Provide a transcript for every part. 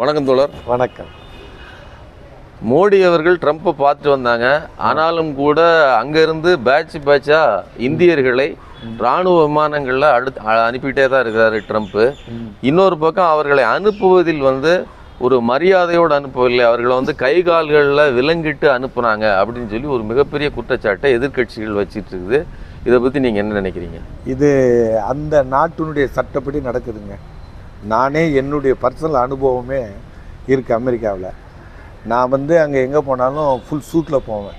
வணக்கம் தோழர். வணக்கம். மோடி அவர்கள் ட்ரம்ப்பை பார்த்துட்டு வந்தாங்க. ஆனாலும் கூட அங்கேருந்து பேட்ச் பேட்சாக இந்தியர்களை இராணுவ விமானங்களில் அடுத்து அனுப்பிட்டே தான் இருக்கிறாரு ட்ரம்ப்பு இன்னொரு பக்கம் அவர்களை அனுப்புவதில் வந்து ஒரு மரியாதையோடு அனுப்பவில்லை. அவர்களை வந்து கை கால்களில் விலங்கிட்டு அனுப்புனாங்க அப்படின்னு சொல்லி ஒரு மிகப்பெரிய குற்றச்சாட்டை எதிர்க்கட்சிகள் வச்சிட்டு இருக்குது. இதை பற்றி நீங்கள் என்ன நினைக்கிறீங்க? இது அந்த நாட்டினுடைய சட்டப்படி நடக்குதுங்க. நானே என்னுடைய பர்சனல் அனுபவமே இருக்குது அமெரிக்காவில். நான் வந்து அங்கே எங்கே போனாலும் ஃபுல் சூட்டில் போவேன்.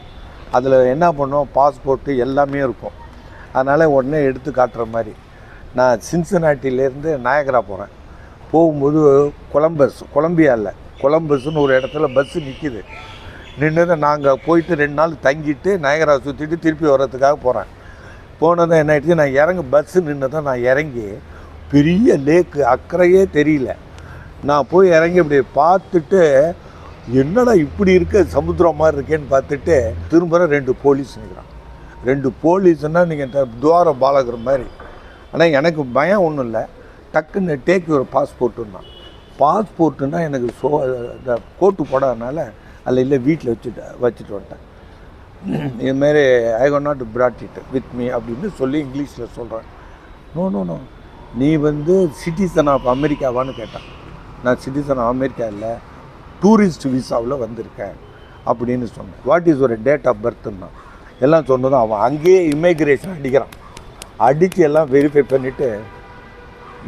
அதில் என்ன பண்ணுவோம்? பாஸ்போர்ட்டு எல்லாமே இருக்கும். அதனால் உடனே எடுத்து காட்டுற மாதிரி. நான் சின்சனாட்டிலேருந்து நாயகரா போகிறேன் போகும்போது கொலம்பஸ் கொலம்பியா இல்லை. கொலம்பஸ்னு ஒரு இடத்துல பஸ்ஸு நிற்கிது நின்று நாங்கள் போயிட்டு ரெண்டு நாள் தங்கிட்டு நாயகரா சுற்றிட்டு திருப்பி வர்றதுக்காக போகிறேன் போனதும் என்ன ஆயிடுச்சு? நான் இறங்க பஸ்ஸு நின்று தான் நான் இறங்கி பெரிய லேக்கு அக்கறையே தெரியல. நான் போய் இறங்கி அப்படி பார்த்துட்டு என்னடா இப்படி இருக்க சமுத்திரம் மாதிரி இருக்கேன்னு பார்த்துட்டு திரும்ப ரெண்டு போலீஸ் நிற்கிறான் ரெண்டு போலீஸ்னால் நீங்கள் துவார பாலகர் மாதிரி. ஆனால் எனக்கு பயம் ஒன்றும் இல்லை. டக்குன்னு டேக் ஒரு பாஸ்போர்ட்டுன்னா. பாஸ்போர்ட்டுன்னா எனக்கு சோ இந்த கோட்டு போடாதனால அதில் இல்லை வீட்டில் வச்சுட்டு வச்சுட்டு வந்துட்டேன். இதுமாரி I go not brought it with me அப்படின்னு சொல்லி இங்கிலீஷில் சொல்கிறேன் நோ நோ நோ நீ வந்து சிட்டிசன் ஆஃப் அமெரிக்காவான்னு கேட்டான். நான் சிட்டிசன் ஆஃப் அமெரிக்கா இல்லை டூரிஸ்ட் விசாவில் வந்திருக்கேன் அப்படின்னு சொன்னேன். வாட் இஸ் ஒரு டேட் ஆஃப் பர்த்னா எல்லாம் சொன்னதும் அவன் அங்கேயே இமிக்ரேஷன் அடிக்கிறான். அடித்து எல்லாம் வெரிஃபை பண்ணிவிட்டு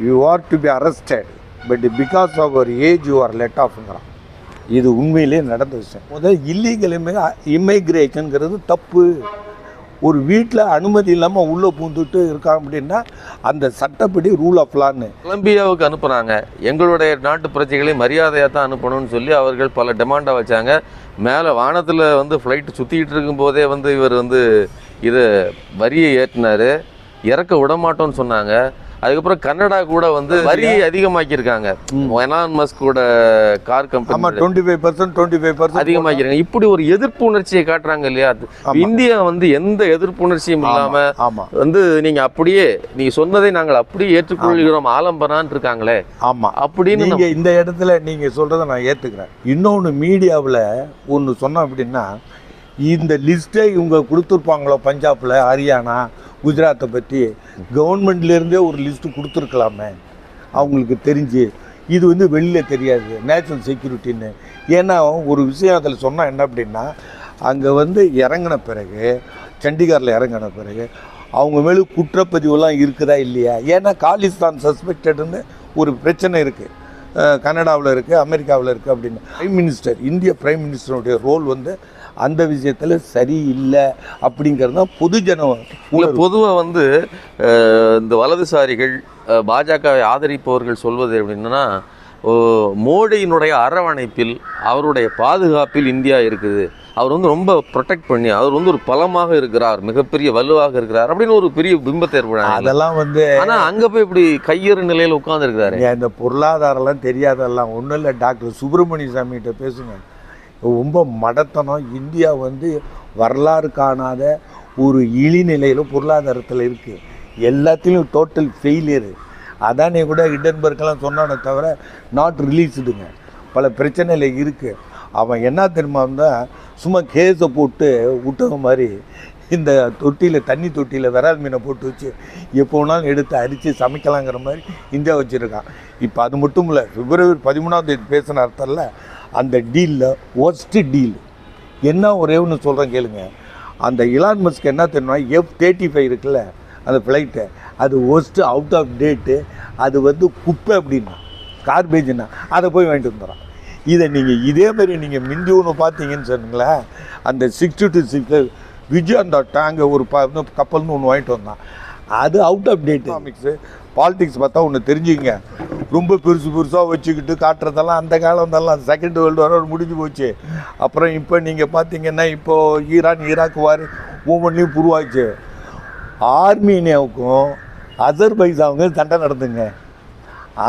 you are to be arrested but because of your age you are let ஆஃப்ங்கிறான் இது உண்மையிலே நடந்த விஷயம். முதல் இல்லீகல் இமிக்ரேஷனுங்கிறது தப்பு. ஒரு வீட்டில் அனுமதி இல்லாமல் உள்ளே பூந்துட்டு இருக்கான் அப்படின்னா அந்த சட்டப்படி ரூல் ஆஃப் லான்னு கொலம்பியாவுக்கு அனுப்புனாங்க. எங்களுடைய நாட்டு பிரச்சனைகளை மரியாதையாக தான் அனுப்பணும்னு சொல்லி அவர்கள் பல டிமாண்டை வச்சாங்க. மேலே வானத்தில் வந்து ஃப்ளைட்டு சுற்றிக்கிட்டு இருக்கும்போதே வந்து இவர் வந்து இதை வரியை ஏற்றினார் இறக்க விட மாட்டோம்னு சொன்னாங்க. அதுக்கப்புறம் கன்னடா கூட வந்து வரியை அதிகமாக்கியிருக்காங்க. எலான் மஸ்க் கூட car company twenty five percent twenty five percent அதிகமாக்கிருக்காங்க இப்படி ஒரு எதிர்ப்பு உணர்ச்சியை காட்டுறாங்க இல்லையா? இந்தியா வந்து எந்த எதிர்ப்பு உணர்ச்சியும் இல்லாம வந்து நீங்க அப்படியே நீங்க சொன்னதை நாங்கள் அப்படியே ஏற்றுக்கொள்கிறோம். ஆலம்பரான் இருக்காங்களே. ஆமாம் அப்படின்னு நீங்கள் இந்த இடத்துல நீங்கள் சொல்கிறத நான் ஏற்றுக்கிறேன் இன்னொன்று மீடியாவில் ஒன்று சொன்னோம் அப்படின்னா இந்த லிஸ்ட்டை இவங்க கொடுத்துருப்பாங்களோ பஞ்சாபில் ஹரியானா குஜராத்தை பற்றி கவர்மெண்ட்லேருந்தே ஒரு லிஸ்ட்டு கொடுத்துருக்கலாமே. அவங்களுக்கு தெரிஞ்சு. இது வந்து வெளியில் தெரியாது. நேஷனல் செக்யூரிட்டின்னு. ஏன்னா ஒரு விஷயம் அதில் சொன்னால் என்ன அப்படின்னா அங்கே வந்து இறங்கின பிறகு சண்டிகாரில் இறங்கின பிறகு அவங்க மேலே குற்றப்பதிவுலாம் இருக்குதா இல்லையா? ஏன்னா காலிஸ்தான் சஸ்பெக்டடுன்னு ஒரு பிரச்சனை இருக்குது கனடாவில் இருக்குது அமெரிக்காவில் இருக்குது அப்படின்னு. பிரைம் மினிஸ்டர் இந்திய பிரைம் மினிஸ்டருடைய ரோல் வந்து அந்த விஷயத்தில் சரியில்லை அப்படிங்கிறது தான் பொதுஜன இல்ல பொதுவா வந்து இந்த வலதுசாரிகள் பாஜகவை ஆதரிப்பவர்கள் சொல்வது எப்படின்னா ஓ, மோடியினுடைய அரவணைப்பில் அவருடைய பாதுகாப்பில் இந்தியா இருக்குது. அவர் வந்து ரொம்ப ப்ரொடெக்ட் பண்ணி அவர் வந்து ஒரு பலமாக இருக்கிறார் மிகப்பெரிய வலுவாக இருக்கிறார் அப்படின்னு ஒரு பெரிய பிம்பத்தை ஏற்படுறாங்க அதெல்லாம் வந்து ஆனா அங்க போய் இப்படி கையேறு நிலையில உட்கார்ந்து இருக்கிறாரு நீங்க இந்த பொருளாதாரம்லாம் தெரியாதெல்லாம் ஒன்றும் இல்லை. டாக்டர் சுப்பிரமணிய சாமிகிட்ட பேசுங்க ரொம்ப மடத்தனம். இந்தியா வந்து வரலாறு காணாத ஒரு இழிநிலையில் பொருளாதாரத்தில் இருக்குது எல்லாத்துலேயும் டோட்டல் ஃபெயிலியரு அதானே கூட ஹிடன்பர்க்கெல்லாம் சொன்னானே தவிர நாட் ரிலீஸ்டுங்க பல பிரச்சனையில் இருக்குது அவன் என்ன தெரியுமா இருந்தால் சும்மா கேஸை போட்டு விட்டவங்க மாதிரி இந்த தொட்டியில் தண்ணி தொட்டியில் விரால் மீனை போட்டு வச்சு எப்போ வேணாலும் எடுத்து அரித்து சமைக்கலாங்கிற மாதிரி இந்தியா வச்சுருக்கான். இப்போ அது மட்டும் இல்லை பிப்ரவரி பதிமூணாம் தேதி பேசின அர்த்தம்ல அந்த டீலில் ஒஸ்ட்டு டீல். என்ன ஒரே ஒன்று சொல்கிறேன் கேளுங்க. அந்த இலான் மஸ்க் என்ன தெரியுமா எஃப் தேர்ட்டி ஃபைவ் இருக்குல்ல அந்த ஃப்ளைட்டு அது ஒஸ்ட்டு அவுட் ஆஃப் டேட்டு அது வந்து குப்பை அப்படின்னா கார்பேஜ்னா அதை போய் வாங்கிட்டு வந்துடுறான். இதை நீங்கள் இதே மாதிரி நீங்கள் மிந்தி ஒன்று பார்த்தீங்கன்னு சொன்னீங்களேன் அந்த சிக்ஸ்டி டு சிக்ஸ் விஜய் அந்த டேங்கை ஒரு ப கப்பல்னு ஒன்று வாங்கிட்டு வந்தான். அது out of date comics politics பார்த்தா ஒன்று தெரிஞ்சுங்க. ரொம்ப பெருசு பெருசாக வச்சுக்கிட்டு காட்டுறதெல்லாம் அந்த காலம் தான் செகண்ட் வேர்ல்டு வார் முடிஞ்சு போச்சு. அப்புறம் இப்போ நீங்கள் பார்த்தீங்கன்னா இப்போது ஈரான் ஈராக் வார் ஒவ்வொன்றையும் உருவாச்சு. ஆர்மீனியாவுக்கும் அசர்பைசாவுக்கும் சண்டை நடந்துங்க.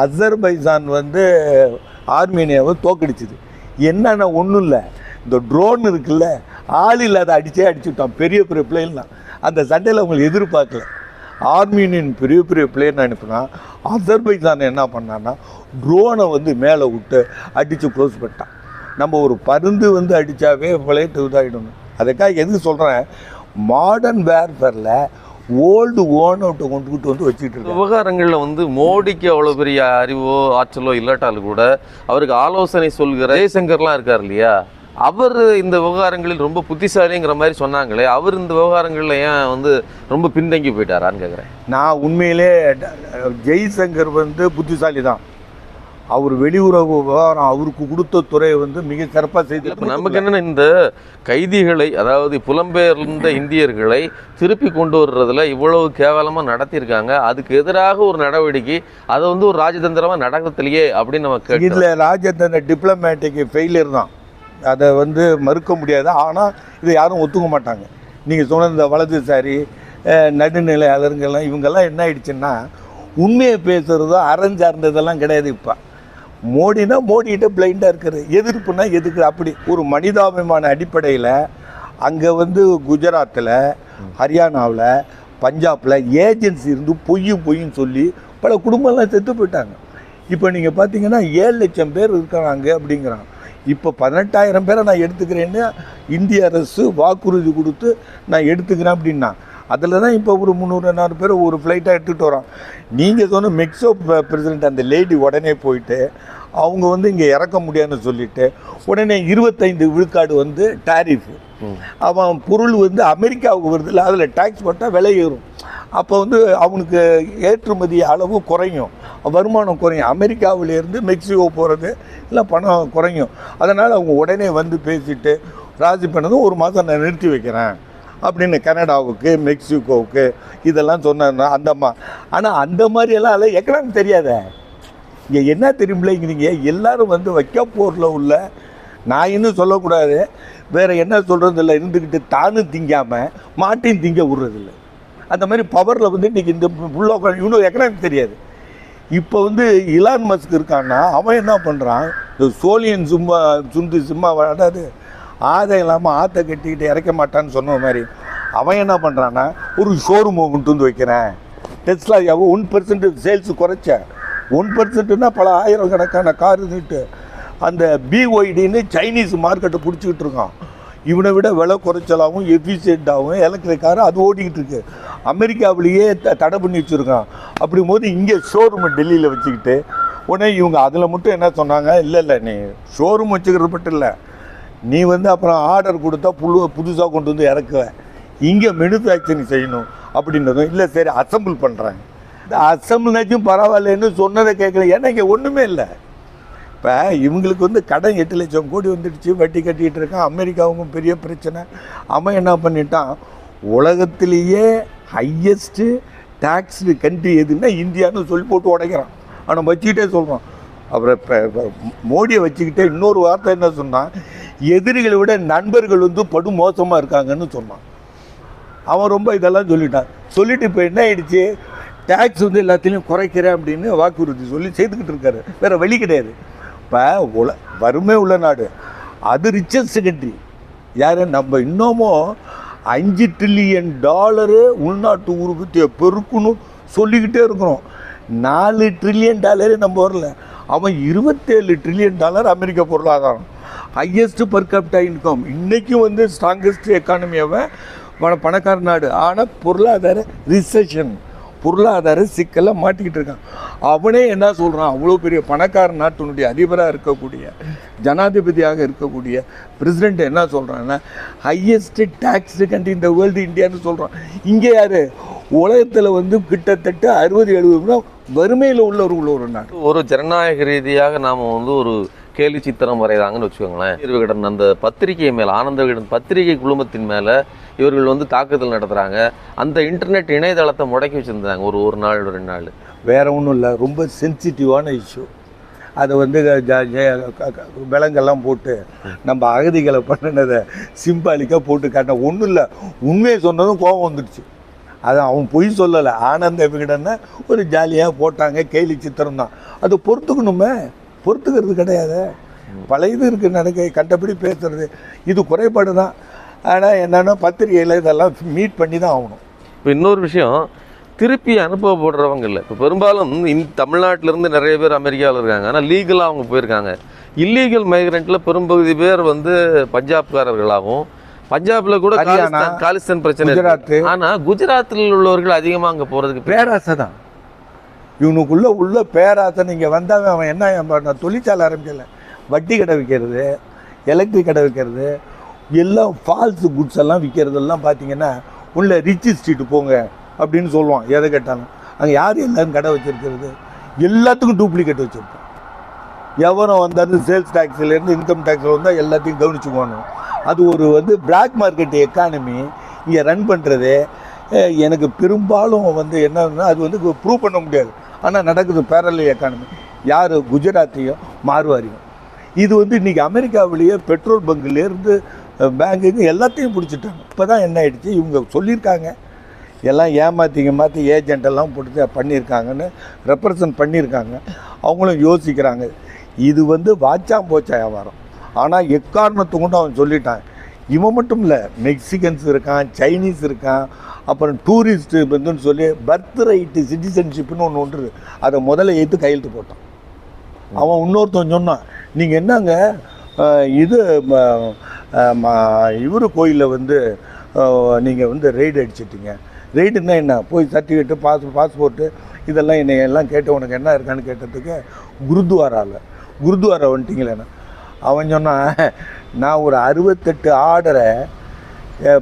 அசர்பைசான் வந்து ஆர்மீனியாவை தோக்கடிச்சுது. என்னென்ன ஒன்றும் இல்லை. இந்த ட்ரோன் இருக்குல்ல ஆள் இல்லாத அடித்தே அடிச்சு விட்டான் பெரிய பெரிய பிளேன்லாம் அந்த சண்டையில் அவங்களை எதிர்பார்க்கல. ஆர்மீனியன் பெரிய பெரிய பிளேன் அனுப்புனா அசர்பைஜான் என்ன பண்ணான்னா ட்ரோனை வந்து மேலே விட்டு அடித்து க்ளோஸ் பண்ணிட்டான். நம்ம ஒரு பருந்து வந்து அடித்தாவே விளையாட்டு இதாகிடணும் அதுக்காக எதுக்கு சொல்கிறேன் மாடர்ன் வேர்ஃபேரில் ஓல்டு ஓன் அவுட்டை கொண்டுக்கிட்டு வந்து வச்சுக்கிட்டு இருக்காங்க விவகாரங்களில் வந்து மோடிக்கு அவ்வளோ பெரிய அறிவோ ஆற்றலோ இல்லாட்டாலும் கூட அவருக்கு ஆலோசனை சொல்கிற ஜெய்சங்கர்லாம் இருக்கார் இல்லையா? அவர் இந்த விவகாரங்களில் ரொம்ப புத்திசாலிங்கிற மாதிரி சொன்னாங்களே அவர் இந்த விவகாரங்களில் ஏன் வந்து ரொம்ப பின்தங்கி போயிட்டாரான்னு கேட்குறேன் நான் உண்மையிலே ஜெய்சங்கர் வந்து புத்திசாலி தான் அவர் வெளியுறவு விவகாரம் அவருக்கு கொடுத்த துறையை வந்து மிக சிறப்பாக செய்து நமக்கு என்னன்னா இந்த கைதிகளை அதாவது புலம்பெயர்ந்த இந்தியர்களை திருப்பி கொண்டு வர்றதுல இவ்வளவு கேவலமாக நடத்தியிருக்காங்க. அதுக்கு எதிராக ஒரு நடவடிக்கை அதை வந்து ஒரு ராஜதந்திரமாக நடக்கத்திலேயே அப்படின்னு நம்ம கேட்டு இதில் ராஜதந்திர டிப்ளமேட்டிக் ஃபெயிலியர் தான். அதை வந்து மறுக்க முடியாது. ஆனால் இதை யாரும் ஒத்துக்க மாட்டாங்க. நீங்கள் சொன்ன இந்த வலதுசாரி அஹ், நடுநிலையாளர்கள்லாம் இவங்கெல்லாம் என்ன ஆயிடுச்சுன்னா உண்மையை பேசுகிறதோ அறஞ்சார்ந்ததெல்லாம் கிடையாது இப்போ. மோடினா மோடிகிட்ட பிளைண்டாக இருக்கிறது எதிர்ப்புனா எதுக்கு? அப்படி ஒரு மனிதாபிமான அடிப்படையில் அங்கே வந்து குஜராத்தில் ஹரியானாவில் பஞ்சாபில் ஏஜென்சி இருந்து பொய் பொய்ன்னு சொல்லி பல குடும்பம்லாம் செத்து போயிட்டாங்க. இப்போ நீங்கள் பார்த்தீங்கன்னா ஏழு லட்சம் பேர் இருக்கிறாங்க அப்படிங்கிறான் இப்போ பதினெட்டாயிரம் பேரை நான் எடுத்துக்கிறேன்னு இந்திய அரசு வாக்குறுதி கொடுத்து நான் எடுத்துக்கிறேன் அப்படின்னா அதில் தான் இப்போ ஒரு முந்நூறு நாலு பேர் ஒரு ஃப்ளைட்டாக எடுத்துகிட்டு வரோம் நீங்கள் சொன்ன மெக்ஸோ பிரசிடென்ட் அந்த லேடி உடனே போயிட்டு அவங்க வந்து இங்கே இறக்க முடியாதுன்னு சொல்லிட்டு உடனே இருபத்தைந்து விழுக்காடு வந்து டாரிஃப் அவன் பொருள் வந்து அமெரிக்காவுக்கு வருதுல்ல அதில் டேக்ஸ் போட்டால் விலை ஏறும். அப்போ வந்து அவனுக்கு ஏற்றுமதி அளவு குறையும் வருமானம் குறையும். அமெரிக்காவிலேருந்து மெக்சிகோ போகிறது இல்லை பணம் குறையும். அதனால் அவங்க உடனே வந்து பேசிட்டு ராஜி பண்ணதும் ஒரு மாதம் நான் நிறுத்தி வைக்கிறேன். அப்படின்னு கனடாவுக்கு மெக்சிகோவுக்கு இதெல்லாம் சொன்னாங்க அந்தம்மா ஆனால் அந்த மாதிரியெல்லாம் அதில் எக்கனாமிக் தெரியாதே. இங்கே என்ன தெரியுமில்லைங்கிறீங்க. எல்லாரும் வந்து வைக்க போரில் உள்ள நான் இன்னும் சொல்லக்கூடாது. வேறு என்ன சொல்கிறது இல்லை இருந்துக்கிட்டு தானும் திங்காமல் மாட்டையும் திங்க விட்றதில்ல. அந்த மாதிரி பவரில் வந்து இன்றைக்கி இந்த உள்ள இன்னும் எக்கனாமிக் தெரியாது. இப்போ வந்து இலான் மஸ்க் இருக்கான்னா அவன் என்ன பண்ணுறான் இந்த சோழியன் சும்மா சுண்டு சும்மா விளையாடாது ஆதாயம் இல்லாமல் ஆற்றை கட்டிக்கிட்டு இறக்க மாட்டான்னு சொன்ன மாதிரி. அவன் என்ன பண்ணுறான்னா ஒரு ஷோரூம் கொண்டு வந்து வைக்கிறேன். டெஸ்லா ஒன் பர்சன்ட் சேல்ஸ் குறைச்ச. ஒன் பர்சன்ட்னா பல ஆயிரம் கணக்கான கார் இருந்துட்டு அந்த பிஒய்டின்னு சைனீஸ் மார்க்கெட்டை பிடிச்சிக்கிட்டு இருக்கான். இவனை விட விலை குறைச்சலாகவும் எஃபிஷியண்ட்டாகவும் எலக்ட்ரிக் கார் அது ஓடிக்கிட்டு இருக்கு. அமெரிக்காவிலேயே த தடை பண்ணி வச்சுருக்கான். அப்படிங்கும்போது இங்கே ஷோரூமை டெல்லியில் வச்சுக்கிட்டு உடனே இவங்க அதில் மட்டும் என்ன சொன்னாங்க இல்லை இல்லை நீ ஷோரூம் வச்சுக்கிறது மட்டும் இல்லை. நீ வந்து அப்புறம் ஆர்டர் கொடுத்தா புழு புதுசாக கொண்டு வந்து இறக்குவ. இங்கே மெனுஃபேக்சரிங் செய்யணும் அப்படின்றதும் இல்லை சரி அசம்பிள் பண்ணுறேன் இந்த அசம்பிள்னாச்சும் பரவாயில்லன்னு சொன்னதை கேட்கல. ஏன்னா இங்கே ஒன்றுமே இல்லை. இப்போ இவங்களுக்கு வந்து கடன் எட்டு லட்சம் கோடி வந்துடுச்சு வட்டி கட்டிகிட்டு இருக்கான் அமெரிக்காவுக்கும் பெரிய பிரச்சனை. அவன் என்ன பண்ணிட்டான்? உலகத்திலேயே ஹையஸ்ட்டு டேக்ஸ்டு கண்ட்ரி எதுன்னா இந்தியான்னு சொல்லி போட்டு உடைக்கிறான். ஆனால் வச்சுக்கிட்டே சொல்கிறான் அப்புறம் இப்போ மோடியை வச்சுக்கிட்டே இன்னொரு வார்த்தை என்ன சொன்னான் எதிரிகளை விட நண்பர்கள் வந்து படு மோசமாக இருக்காங்கன்னு சொன்னான். அவன் ரொம்ப இதெல்லாம் சொல்லிட்டான். சொல்லிட்டு இப்போ என்ன ஆயிடுச்சு? டேக்ஸ் வந்து எல்லாத்துலேயும் குறைக்கிறேன் அப்படின்னு வாக்குறுதி சொல்லி செய்துக்கிட்டு இருக்காரு. வேற வழி கிடையாது. இப்போ உல வறுமை உள்ள நாடு. அது ரிச்சஸ்ட் கண்ட்ரி யார்? நம்ம இன்னமும் அஞ்சு ட்ரில்லியன் டாலரு உள்நாட்டு உற்பத்தியை பெருக்கணும் சொல்லிக்கிட்டே இருக்கிறோம். நாலு ட்ரில்லியன் டாலரே நம்ம வரல. அவன் இருபத்தேழு ட்ரில்லியன் டாலர் அமெரிக்க பொருளாதாரம். ஹையஸ்ட் பர் கேபிட்டா இன்கம் இன்றைக்கும் வந்து ஸ்ட்ராங்கஸ்ட் எக்கானமி அவன். பண பணக்கார நாடு. ஆனால் பொருளாதார ரிசெஷன் பொருளாதார சிக்கலை மாட்டிக்கிட்டு இருக்கான். அவனே என்ன சொல்கிறான் அவ்வளோ பெரிய பணக்கார நாட்டினுடைய அதிபராக இருக்கக்கூடிய ஜனாதிபதியாக இருக்கக்கூடிய பிரசிடெண்ட் என்ன சொல்கிறான்னா ஹையஸ்ட் டேக்ஸ் கண்ட்ரி இந்த வேர்ல்டு இந்தியான்னு சொல்கிறான் இங்கே யார்? உலகத்தில் வந்து கிட்டத்தட்ட அறுபது எழுபது வறுமையில் உள்ளவர் ஒரு நாடு. ஒரு ஜனநாயக ரீதியாக நாம் வந்து ஒரு கேலி சித்திரம் வரைதாங்கன்னு வச்சுக்கோங்களேன். தீர்வு கடன் அந்த பத்திரிகை மேலே ஆனந்த விகடன் பத்திரிகை குழுமத்தின் மேலே இவர்கள் வந்து தாக்குதல் நடத்துகிறாங்க அந்த இன்டர்நெட் இணையதளத்தை முடக்கி வச்சுருந்தாங்க ஒரு ஒரு நாள் ரெண்டு நாள். வேற ஒன்றும் இல்லை ரொம்ப சென்சிட்டிவான இஷ்யூ அதை வந்து விலங்கெல்லாம் போட்டு நம்ம அகதிகளை பண்ணினதை சிம்பாலிக்காக போட்டு காட்ட ஒன்றும் இல்லை உண்மையை சொன்னதும் கோபம் வந்துடுச்சு. அது அவன் பொய் சொல்லலை. ஆனந்த விகடனை ஒரு ஜாலியாக போட்டாங்க. கேலி சித்திரம் தான். அதை பொறுத்துக்கணுமே. பொறுத்துக்கிறது கிடையாது. பல இது இருக்குது நடக்க கண்டபடி பேசுறது. இது குறைபாடு தான். ஆனால் என்னென்னா பத்திரிகையில் இதெல்லாம் மீட் பண்ணி தான் ஆகணும். இப்போ இன்னொரு விஷயம் திருப்பி அனுப்பப்படுறவங்க இல்லை. இப்போ பெரும்பாலும் இந் தமிழ்நாட்டிலேருந்து நிறைய பேர் அமெரிக்காவில் இருக்காங்க. ஆனால் லீகலாக அவங்க போயிருக்காங்க. இல்லீகல் மைக்ரெண்ட்டில் பெரும்பகுதி பேர் வந்து பஞ்சாப்காரர்களாகவும் பஞ்சாபில் கூட ஹரியானா, காலிஸ்தான் பிரச்சனை. குஜராத்து. ஆனா குஜராத்தில் உள்ளவர்கள் அதிகமா அங்க போறதுக்கு பேராசை தான். இவனுக்குள்ள உள்ள பேராசை நீங்கள் வந்தாங்க அவன் என்ன தொழிற்சாலை ஆரம்பிக்கல. வட்டி கடை விற்கிறது எலக்ட்ரிக் கடை விற்கிறது எல்லாம் ஃபால்ஸ் குட்ஸ் எல்லாம் விற்கிறதெல்லாம் பார்த்தீங்கன்னா உள்ள ரிச் ஸ்ட்ரீட் போங்க அப்படின்னு சொல்லுவான். எதை கேட்டாலும். அங்கே யார் எல்லாரும் கடை வச்சிருக்கிறது? எல்லாத்துக்கும் டூப்ளிகேட் வச்சுருப்பான். எவரும் வந்தாலும் சேல்ஸ் டேக்ஸ்லேருந்து இன்கம் டேக்ஸில் வந்தால் எல்லாத்தையும் கவனிச்சுக்கணும் அது ஒரு வந்து பிளாக் மார்க்கெட் எக்கானமி இங்கே ரன் பண்ணுறது எனக்கு பெரும்பாலும் வந்து என்னன்னா அது வந்து ப்ரூவ் பண்ண முடியாது. ஆனால் நடக்குது பேரல் எக்கானமி யார்? குஜராத்தையும் மார்வாரியும். இது வந்து இன்றைக்கி அமெரிக்காவிலேயே பெட்ரோல் பங்க்லேருந்து பேங்குக்கு எல்லாத்தையும் பிடிச்சிட்டாங்க. இப்போ தான் என்ன ஆயிடுச்சு? இவங்க சொல்லியிருக்காங்க. எல்லாம் ஏமாற்றி ஏமாற்றி ஏஜெண்டெல்லாம் பிடிச்சி போட்டு பண்ணியிருக்காங்கன்னு ரெப்ரசன்ட் பண்ணியிருக்காங்க. அவங்களும் யோசிக்கிறாங்க. இது வந்து வாச்சாம் போச்சா வியாபாரம்? ஆனால் எக்காரணத்தை கொண்டு அவன் சொல்லிட்டான். இவன் மட்டும் இல்லை மெக்சிகன்ஸ் இருக்கான் சைனீஸ் இருக்கான் அப்புறம் டூரிஸ்ட் வந்துன்னு சொல்லி பர்த் ரைட்டு சிட்டிசன்ஷிப்னு ஒன்று ஒன்று அதை முதல்ல ஏற்று கையெழுத்து போட்டான். அவன் இன்னொருத்தன் சொன்னான் நீங்கள் என்னங்க இது இவர் கோயிலில் வந்து நீங்கள் வந்து ரெய்டு அடிச்சிட்டிங்க. ரெய்டுன்னா என்ன? போய் சர்டிஃபிகேட்டு பாஸ் பாஸ்போர்ட்டு இதெல்லாம் என்னை எல்லாம் கேட்டு உனக்கு என்ன இருக்கான்னு கேட்டதுக்கு குருத்வாராவில் குருத்வாரா வந்துட்டிங்களேண்ணா அவன் சொன்னான் நான் ஒரு அறுபத்தெட்டு ஆர்டரை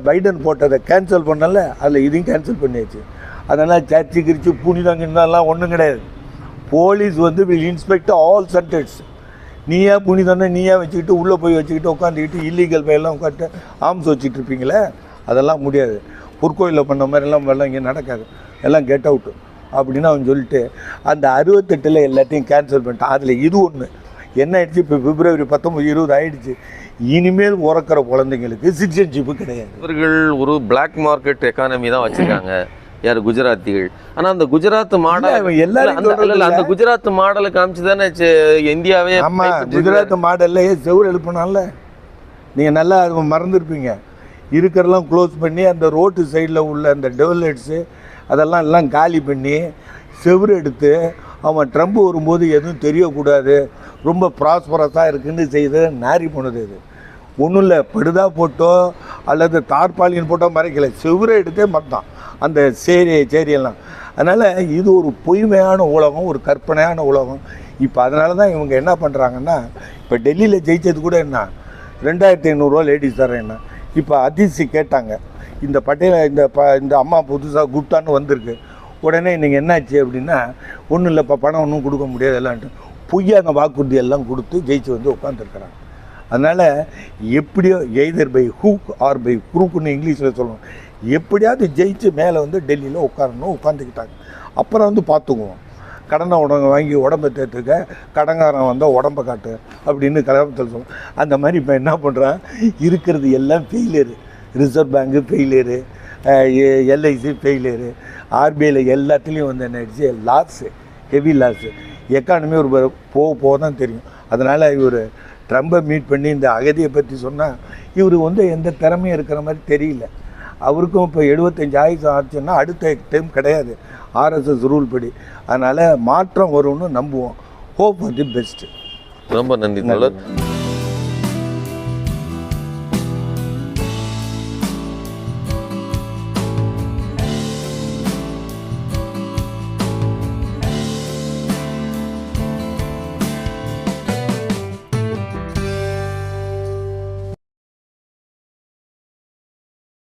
பைடன் போட்டதை கேன்சல் பண்ணல அதில் இதையும் கேன்சல் பண்ணியாச்சு. அதனால் சர்ச்சு கிரிச்சு புனிதங்கன்னெல்லாம் ஒன்றும் கிடையாது. போலீஸ் வந்து வில் இன்ஸ்பெக்ட் ஆல் சென்டர்ஸ் நீயா புனிதன்னு நீயா வச்சுக்கிட்டு உள்ளே போய் வச்சுக்கிட்டு உட்காந்துக்கிட்டு இல்லீகல் பையெல்லாம் உட்காந்து ஆம்ஸ் வச்சுட்டு இருப்பீங்களே? அதெல்லாம் முடியாது. பொற்கோயிலில் பண்ண மாதிரிலாம் வெள்ளம் இங்கே நடக்காது. எல்லாம் கெட் அவுட்டு அப்படின்னு அவன் சொல்லிட்டு அந்த அறுபத்தெட்டில் எல்லாத்தையும் கேன்சல் பண்ணிட்டான். அதில் இது ஒன்று என்ன ஆயிடுச்சு இப்போ பிப்ரவரி பத்தொம்பது இருபது ஆயிடுச்சு. இனிமேல் உறக்கிற குழந்தைங்களுக்கு சிட்டிசன்ஷிப்பு கிடையாது. இவர்கள் ஒரு பிளாக் மார்க்கெட் எக்கானமி தான் வச்சிருக்காங்க. யார்? குஜராத்திகள். ஆனா அந்த குஜராத் மாடல் எல்லாரையும் அந்த- குஜராத் மாடலை காமிச்சு தானே இந்தியாவே ஆமாம். குஜராத் மாடல்ல செவுர் எழுப்பினால நீங்கள் நல்லா அது மறந்துருப்பீங்க. இருக்கிறதெல்லாம் க்ளோஸ் பண்ணி அந்த ரோட்டு சைடில் உள்ள அந்த டெவலட்ஸு அதெல்லாம் எல்லாம் காலி பண்ணி செவுரு எடுத்து அவன் ட்ரம்ப் வரும்போது எதுவும் தெரியக்கூடாது. ரொம்ப ப்ராஸ்பரஸாக இருக்குன்னு செய்து நாரி போனது இது. ஒன்றும் இல்லை படுதா போட்டோ அல்லது தார்பாலியன் போட்டோ மறைக்கல. செவ்வரை எடுத்தே மறந்தான். அந்த சேரி சேரியெல்லாம். அதனால் இது ஒரு பொய்மையான உலகம் ஒரு கற்பனையான உலகம். இப்போ அதனால தான் இவங்க என்ன பண்ணுறாங்கன்னா இப்போ டெல்லியில் ஜெயித்தது கூட என்ன? ரெண்டாயிரத்தி ஐநூறுரூவா லேடிஸ் தரேன் இப்போ அதிசி கேட்டாங்க. இந்த பட்டேல இந்த ப இந்த அம்மா புதுசாக குப்தான்னு வந்திருக்கு. உடனே நீங்கள் என்னாச்சு அப்படின்னா ஒன்றும் இல்லைப்பா பணம் ஒன்றும் கொடுக்க முடியாது எல்லான்ட்டு அந்த வாக்குறுதி எல்லாம் கொடுத்து ஜெயிச்சு வந்து உட்காந்துருக்குறாங்க அதனால் எப்படியோ either by hook or by குரூக்குன்னு இங்கிலீஷில் சொல்லணும் எப்படியாவது ஜெயிச்சு மேலே வந்து டெல்லியில் உட்காரணும் உட்காந்துக்கிட்டாங்க அப்புறம் வந்து பார்த்துக்குவோம் கடனை உடம்பு வாங்கி உடம்பை தேர்த்துக்க கடங்காரன் வந்தால் உடம்பை காட்டு அப்படின்னு கலப்பத்தில் சொல்லுவோம். அந்த மாதிரி இப்போ என்ன பண்ணுறான் இருக்கிறது எல்லாம் failure reserve bank failure LIC failure ஆர்பிஐயில் எல்லாத்துலேயும் வந்து என்ன ஆயிடுச்சு லாஸு ஹெவி லாஸு எக்கானமி ஒரு போக போக தான் தெரியும். அதனால் இவர் ட்ரம்பை மீட் பண்ணி இந்த அகதியை பற்றி சொன்னால் இவர் வந்து எந்த திறமையும் இருக்கிற மாதிரி தெரியல. அவருக்கும் இப்போ எழுபத்தஞ்சு ஆயுசு ஆச்சுன்னா அடுத்த டைம் கிடையாது. ஆர்எஸ்எஸ் ரூல் படி. அதனால் மாற்றம் வரும்னு நம்புவோம். ஹோப் வந்து பெஸ்ட்டு ரொம்ப நன்றி தோழர்.